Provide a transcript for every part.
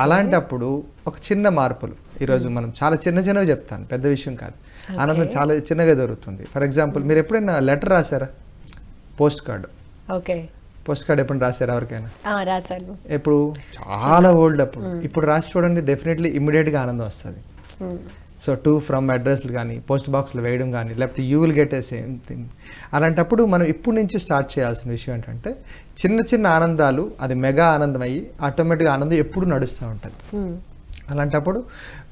అలాంటప్పుడు ఒక చిన్న మార్పులు. ఈరోజు మనం చాలా చిన్న చిన్నవి చెప్తాను పెద్ద విషయం కాదు. ఆనందం చాలా చిన్నగా దొరుకుతుంది. ఫర్ ఎగ్జాంపుల్ మీరు ఎప్పుడైనా లెటర్ రాశారా? Post card okay post card ఎప్పుడు రాశారా ఎవరికైనా? రాశాను. ఎప్పుడు? చాలా ఓల్డ్ అప్పుడు. ఇప్పుడు రాసి చూడండి డెఫినెట్లీ ఇమ్మీడియట్గా ఆనందం వస్తుంది. సో టు ఫ్రమ్ అడ్రస్లు కానీ పోస్ట్ బాక్స్లు వేయడం కానీ లేకపోతే you will get a same thing అలాంటప్పుడు మనం ఇప్పటి నుంచి స్టార్ట్ చేయాల్సిన విషయం ఏంటంటే చిన్న చిన్న ఆనందాలు అది మెగా ఆనందం అయ్యి ఆటోమేటిక్గా ఆనందం ఎప్పుడు నడుస్తూ ఉంటుంది. Hmm. అలాంటప్పుడు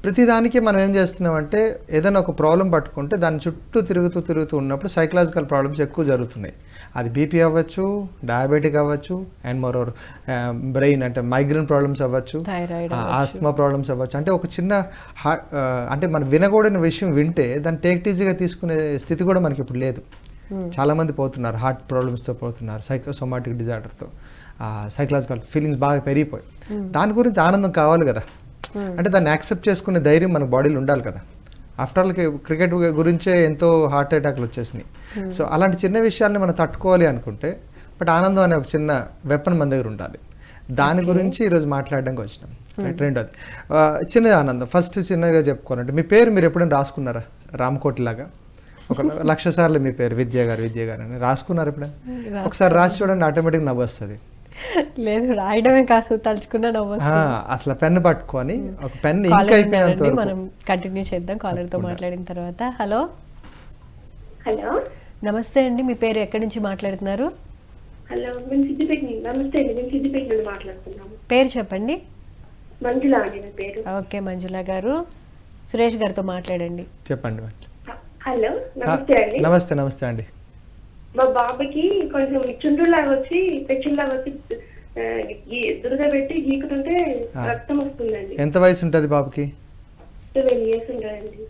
ప్రతిదానికి మనం ఏం చేస్తున్నామంటే ఏదైనా ఒక ప్రాబ్లం పట్టుకుంటే దాని చుట్టూ తిరుగుతూ తిరుగుతూ ఉన్నప్పుడు సైకలాజికల్ ప్రాబ్లమ్స్ ఎక్కువ జరుగుతున్నాయి. అది బీపీ అవ్వచ్చు డయాబెటిక్ అవ్వచ్చు అండ్ మోరోవర్ బ్రెయిన్ అంటే మైగ్రేన్ ప్రాబ్లమ్స్ అవ్వచ్చు థైరాయిడ్ ఆస్తమా ప్రాబ్లమ్స్ అవ్వచ్చు. అంటే ఒక చిన్న అంటే మనం వినకూడని విషయం వింటే దాన్ని టేక్ ఈజీగా తీసుకునే స్థితి కూడా మనకి ఇప్పుడు లేదు. చాలా మంది పోతున్నారు హార్ట్ ప్రాబ్లమ్స్తో పోతున్నారు సైకోసోమాటిక్ డిజార్డర్తో సైకలాజికల్ ఫీలింగ్స్ బాగా పెరిగిపోయి. దాని గురించి ఆనందం కావాలి కదా. అంటే దాన్ని యాక్సెప్ట్ చేసుకునే ధైర్యం మన బాడీలో ఉండాలి కదా. ఆఫ్టర్ ఆల్ క్రికెట్ గురించే ఎంతో హార్ట్ అటాక్లు వచ్చేసినాయి. సో అలాంటి చిన్న విషయాల్ని మనం తట్టుకోవాలి అనుకుంటే బట్ ఆనందం అనే ఒక చిన్న వెపన్ మన దగ్గర ఉండాలి. దాని గురించి ఈరోజు మాట్లాడడానికి వచ్చినాం. రైట్ రెండోది. చిన్న ఆనందం. ఫస్ట్ చిన్నగా చెప్పుకోవాలంటే మీ పేరు మీరు ఎప్పుడైనా రాసుకున్నారా? రామకోటి లాగా ఒక లక్ష సార్లు మీ పేరు విద్య గారు విద్య గారు అని. రాసుకున్నారు ఎప్పుడైనా? ఒకసారి రాసి చూడండి ఆటోమేటిక్ నవ్వు వస్తుంది. లేదు రాయడమే కాదు తలుచుకున్నా నవ్వు ఆ, అసలు పెన్ పట్టుకొని ఒక పెన్ ఇంక్ అయిపోయినంత మనం కంటిన్యూ చేద్దాం కాలర్తో మాట్లాడిన తర్వాత. హలో హలో నమస్తే అండి మీ పేరు ఎక్కడి నుంచి మాట్లాడుతున్నారు? హలో మేము సిద్దిపేట నమస్తే అండి మేము సిద్దిపేట నుండి మాట్లాడుతున్నాము పేరు చెప్పండి. మంజుల అండి నా పేరు. ఓకే మంజుల గారు. సురేష్ గారితో మాట్లాడండి. చెప్పండి హలో నమస్తే అండి. నమస్తే నమస్తే అండి. మా బాబుకి కొంచెం చుండ్రులాగా వచ్చి పెచ్చుల్లాగా వచ్చి దురద పెట్టి గీకుతుంటే రక్తం వస్తుందండి. ఎంత వయసు ఉంటుంది బాబుకి? ట్వెల్వ్ ఇయర్స్ ఉంటుందండి.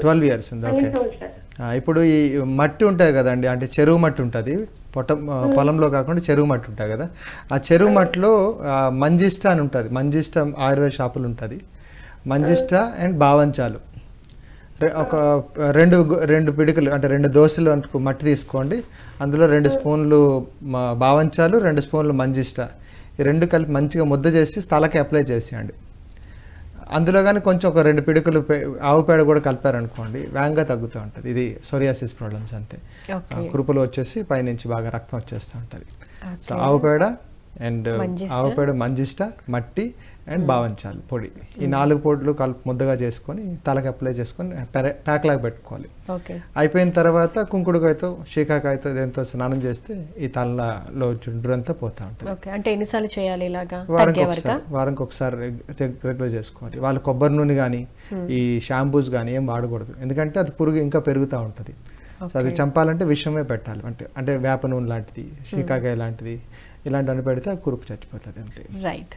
Twelve years. ఉంది? ఓకే. ఇప్పుడు ఈ మట్టి ఉంటుంది కదండి అంటే చెరువు మట్టి ఉంటుంది. పొట పొలంలో కాకుండా చెరువు మట్టి ఉంటుంది కదా. ఆ చెరువు మట్టిలో మంజిష్ట అని ఉంటుంది. మంజిష్ట ఆయుర్వేద షాపులు ఉంటుంది. మంజిష్ట అండ్ బావంచాలు. రె- ఒక రెండు రెండు పిడికలు అంటే రెండు దోశలు అనుకో మట్టి తీసుకోండి. అందులో రెండు స్పూన్లు బావంచాలు రెండు స్పూన్లు మంజిష్ట. ఈ రెండు కలిపి మంచిగా ముద్ద చేసి తలకి అప్లై చేసేయండి. అందులో కానీ కొంచెం ఒక రెండు పిడుకులు ఆవు పేడ కూడా కలిపారనుకోండి వేగంగా తగ్గుతూ ఉంటుంది. ఇది సోరియాసిస్ ప్రాబ్లమ్స్ అంతే. కురుపులు వచ్చేసి పైనుంచి బాగా రక్తం వచ్చేస్తూ ఉంటుంది. సో ఆవు పేడ అండ్ మంజిష్ట. ఆవు పేడ మంజిష్ట మట్టి అండ్ బావంచాలు పొడి. ఈ నాలుగు పొడులు కలిపి ముద్దగా చేసుకొని తలకి అప్లై చేసుకొని ప్యాక్ లాగా పెట్టుకోవాలి. అయిపోయిన తర్వాత కుంకుడుకాయతో షీకాకాయతో దేంతో స్నానం చేస్తే ఈ తలలో చుండ్రంతా పోతూ ఉంటుంది. ఓకే. అంటే ఎన్నిసార్లు చేయాలి ఇలాగా? వారానికి ఒకసారి వారానికి ఒకసారి రెగ్- రెగ్- రెగ్యులర్ చేసుకోవాలి. వాళ్ళు కొబ్బరి నూనె కానీ ఈ షాంపూస్ కానీ ఏం వాడకూడదు. ఎందుకంటే అది పురుగు ఇంకా పెరుగుతూ ఉంటుంది. సో అది చంపాలంటే విషమే పెట్టాలి. అంటే అంటే వేప నూనె లాంటిది షీకాకాయ లాంటిది ఇలాంటివన్నీ పెడితే ఆ కురుపు చచ్చిపోతుంది అంతే. రైట్